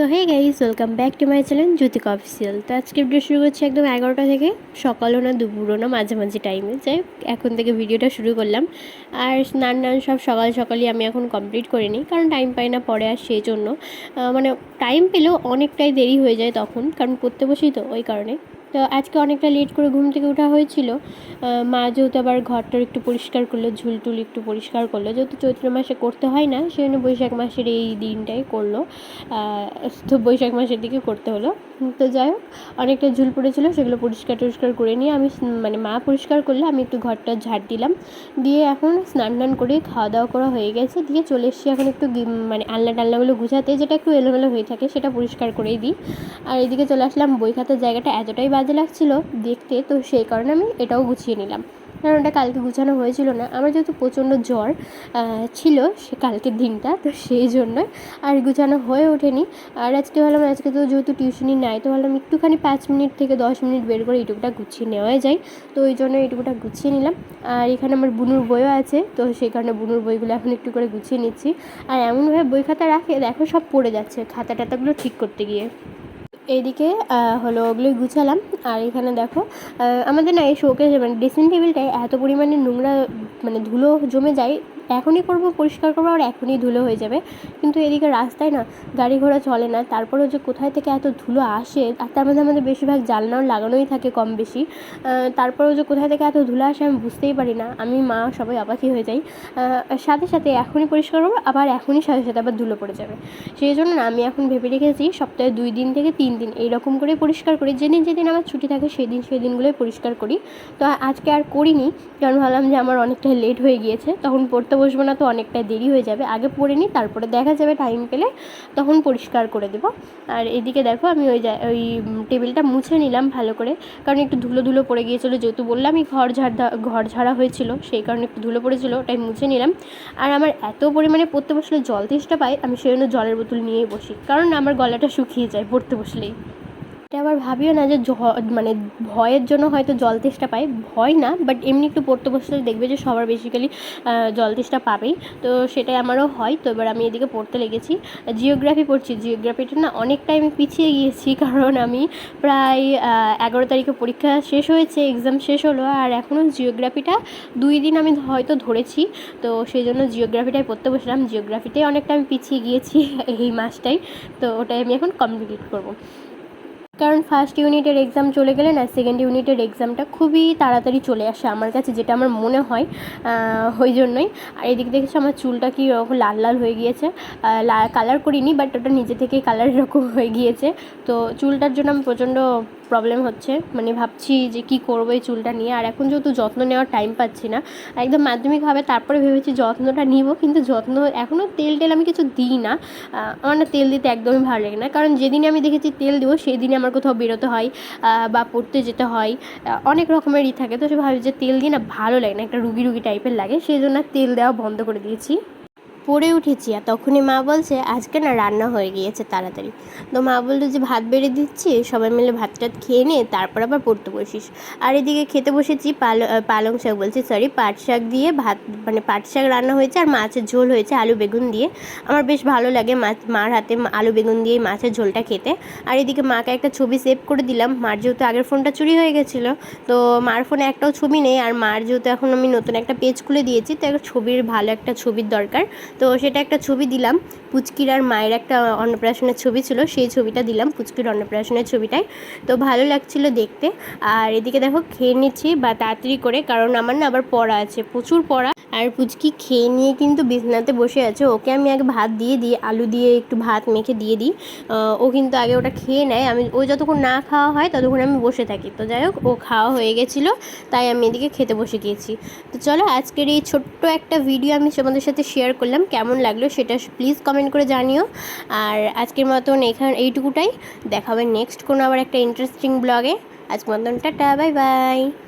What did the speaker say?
So hey guys welcome back to my channel Jyotika official তো আজকে video শুরু করছি একদম এগারোটা থেকে সকালও না, দুপুরও না, মাঝে মাঝে টাইমে যাই এখন থেকে ভিডিওটা শুরু করলাম। আর স্নান নান সব সকাল সকালই আমি এখন কমপ্লিট করে নিই কারণ টাইম পাই না পরে আর সেই জন্য। মানে টাইম পেলেও অনেকটাই দেরি হয়ে যায় তখন, কারণ পড়তে বসি তো, ওই কারণে। তো আজকে অনেকটা লেট করে ঘুম থেকে ওঠা হয়েছিল। মা যেহেতু আবার ঘরটার একটু পরিষ্কার করল ঝুল টুল একটু পরিষ্কার করল, যেহেতু চৈত্র মাসে করতে হয় না সেই জন্য বৈশাখ মাসের এই দিনটাই করল। তো বৈশাখ মাসের দিকে করতে হলো। তো যাই হোক, অনেকটা ঝুল পড়েছিল, সেগুলো পরিষ্কার টরিষ্কার করে নিয়ে আমি মানে মা পরিষ্কার করলে আমি একটু ঘরটা ঝাড় দিলাম। দিয়ে এখন স্নান টান করে খাওয়া দাওয়া করা হয়ে গেছে। দিয়ে চলে এসেছি এখন একটু মানে আলনা টালনাগুলো গুছাতে, যেটা একটু এলোমেলো হয়ে থাকে সেটা পরিষ্কার করেই দিই। আর এদিকে চলে আসলাম, বই খাতার জায়গাটা এতটাই বাজে লাগছিল দেখতে, তো সেই কারণে আমি এটাও গুছিয়ে নিলাম। কারণ ওটা কালকে গুছানো হয়েছিল না। আমার যেহেতু প্রচণ্ড জ্বর ছিল সে কালকের দিনটা, তো সেই জন্যই আর গুছানো হয়ে ওঠেনি। আর আজকে ভাবলাম, আজকে তো যেহেতু টিউশনি নাই, তো ভাবলাম একটুখানি পাঁচ মিনিট থেকে দশ মিনিট বের করে এইটুকুটা গুছিয়ে নেওয়াই যায়। তো ওই জন্য এইটুকুটা গুছিয়ে নিলাম। আর এখানে আমার বুনুর বইও আছে, তো সেই কারণে বুনুর বইগুলো এখন একটু করে গুছিয়ে নিচ্ছি। আর এমনভাবে বই খাতা রাখে, দেখো সব পড়ে যাচ্ছে খাতা টাতাগুলো ঠিক করতে গিয়ে। এইদিকে হলো ওগুলোই গুছালাম। আর এখানে দেখো আমাদের না এই শোকেস মানে ড্রেসিং টেবিলটায় এত পরিমাণে নোংরা মানে ধুলো জমে যায় এখনই করব, পরিষ্কার করব আর এখনই ধুলো হয়ে যাবে। কিন্তু এদিকে রাস্তায় না গাড়ি ঘোড়া চলে না, তারপরেও যে কোথায় থেকে এত ধুলো আসে, আর তার মধ্যে আমাদের বেশিরভাগ জানলাও লাগানোই থাকে কম বেশি। তারপরেও যে কোথায় থেকে এত ধুলো আসে আমি বুঝতেই পারি না। আমি মা সবাই অবাকি হয়ে যাই। সাথে সাথে এখনই পরিষ্কার করব, আবার এখনই সাথে সাথে আবার ধুলো পড়ে যাবে। সেই জন্য না আমি এখন ভেবে রেখেছি সপ্তাহে দুই দিন থেকে তিন দিন এইরকম করে পরিষ্কার করি। যেদিন যেদিন আমার ছুটি থাকে সেদিন সেই দিনগুলোই পরিষ্কার করি। তো আজকে আর করিনি, কারণ ভাবলাম যে আমার অনেকটাই লেট হয়ে গিয়েছে, তখন পড়তে বসবো না তো অনেকটাই দেরি হয়ে যাবে। আগে পড়ে নিই, তারপরে দেখা যাবে টাইম পেলে তখন পরিষ্কার করে দেবো। আর এদিকে দেখো আমি ওই ওই টেবিলটা মুছে নিলাম ভালো করে। কারণ একটু ধুলো ধুলো পড়ে গিয়েছিল, যেহেতু বললামই ঘর ঝাড় ঘর ঝাড়া হয়েছিল, সেই কারণে একটু ধুলো পড়েছিল, ওটাই মুছে নিলাম। আর আমার এত পরিমাণে পড়তে বসলে জল তেষ্টা পাই আমি সেই জন্য জলের বোতল নিয়েই বসি। কারণ আমার গলাটা শুকিয়ে যায় পড়তে বসলেই। এটা আবার ভাবিও না যে মানে ভয়ের জন্য হয়তো জল তেষ্টা পাই ভয় না বাট এমনি একটু পড়তে বসতে দেখবে যে সবার বেসিক্যালি জল তেষ্টা পাবেই। তো সেটাই আমারও হয়। তো এবার আমি এদিকে পড়তে লেগেছি। জিওগ্রাফি পড়ছি। জিওগ্রাফিটা না অনেকটাই আমি পিছিয়ে গিয়েছি, কারণ আমি প্রায় এগারো তারিখে পরীক্ষা শেষ হয়েছে এক্সাম শেষ হলো, আর এখনও জিওগ্রাফিটা দুই দিন আমি হয়তো ধরেছি। তো সেই জন্য জিওগ্রাফিটাই পড়তে বসলাম। জিওগ্রাফিটাই অনেকটা আমি পিছিয়ে গিয়েছি এই মাসটাই। তো ওটাই আমি এখন কমপ্লিট করব। কারণ ফার্স্ট ইউনিটের এক্সাম চলে গেলে না সেকেন্ড ইউনিটের এক্সামটা খুবই তাড়াতাড়ি চলে আসে আমার কাছে, যেটা আমার মনে হয় ওই জন্যই। আর এদিক দেখেছি আমার চুলটা কি এরকম লাল লাল হয়ে গিয়েছে কালার করিনি বাট ওটা নিজে থেকেই কালার এরকম হয়ে গিয়েছে। তো চুলটার জন্য আমি প্রচণ্ড প্রবলেম হচ্ছে। মানে ভাবছি যে কি করব এই চুলটা নিয়ে। আর এখন যেহেতু যত্ন নেওয়ার টাইম পাচ্ছি না, একদম মাধ্যমিকভাবে তারপরে ভেবেছি যত্নটা নিব। কিন্তু যত্ন এখনও তেল টেল আমি কিছু দিই না। আমার না তেল দিতে একদমই ভালো লাগে না। কারণ যেদিনে আমি দেখেছি তেল দেবো সেই দিনে আমার কোথাও বেরোতে হয় বা পড়তে যেতে হয়। অনেক রকমেরই থাকে। তো সে ভাবি যে তেল দিয়ে না ভালো লাগে না, একটা রুগী রুগী টাইপের লাগে। সেই জন্য তেল দেওয়া বন্ধ করে দিয়েছি। পড়ে উঠেছি আর তখনই মা বলছে, আজকে না রান্না হয়ে গিয়েছে তাড়াতাড়ি। তো মা বলল যে, ভাত বেড়ে দিচ্ছি, সবাই মিলে ভাত টাত খেয়ে নে তারপর আবার পড়তে বসিস। আর এদিকে খেতে বসেছি পাল পালং শাক বলছি, সরি, পাট শাক দিয়ে ভাত মানে পাট শাক রান্না হয়েছে আর মাছের ঝোল হয়েছে আলু বেগুন দিয়ে। আমার বেশ ভালো লাগে মাছ মার হাতে আলু বেগুন দিয়ে মাছের ঝোলটা খেতে। আর এদিকে মাকে একটা ছবি সেভ করে দিলাম, মার যেহেতু আগের ফোনটা চুরি হয়ে গেছিল, তো মার ফোনে একটাও ছবি নেই, আর মার যেহেতু এখন আমি নতুন একটা পেজ খুলে দিয়েছি, তো একটা ছবির ভালো একটা ছবির দরকার। তো সেটা একটা ছবি দিলাম। পুচকির আর মায়ের একটা অন্নপ্রাশনের ছবি ছিল, সেই ছবিটা দিলাম পুচকির অন্নপ্রাশনের ছবিটাই তো ভালো লাগছিল দেখতে। আর এদিকে দেখো খেয়ে নিচ্ছি বা তাড়াতাড়ি করে, কারণ আমার না আবার পড়া আছে, প্রচুর পড়া। আর পুচকি খেয়ে নিয়ে কিন্তু বিছনাতে বসে আছে। ওকে আমি আগে ভাত দিয়ে দিই, আলু দিয়ে একটু ভাত মেখে দিয়ে দিই। ও কিন্তু আগে ওটা খেয়ে নেয়। আমি, ও যতক্ষণ না খাওয়া হয় ততক্ষণ আমি বসে থাকি। তো যাই হোক, ও খাওয়া হয়ে গেছিল, তাই আমি এদিকে খেতে বসে গিয়েছি। তো চলো আজকের এই ছোট্ট একটা ভিডিও আমি তোমাদের সাথে শেয়ার করলাম। কেমন লাগল সেটা প্লিজ কমেন্ট করে জানিও। আর আজকের মতন এখান, এইটুকুটাই। দেখা হবে নেক্সট কোনো আবার একটা ইন্টারেস্টিং ব্লগে আজকের মতন টাটা বাই বাই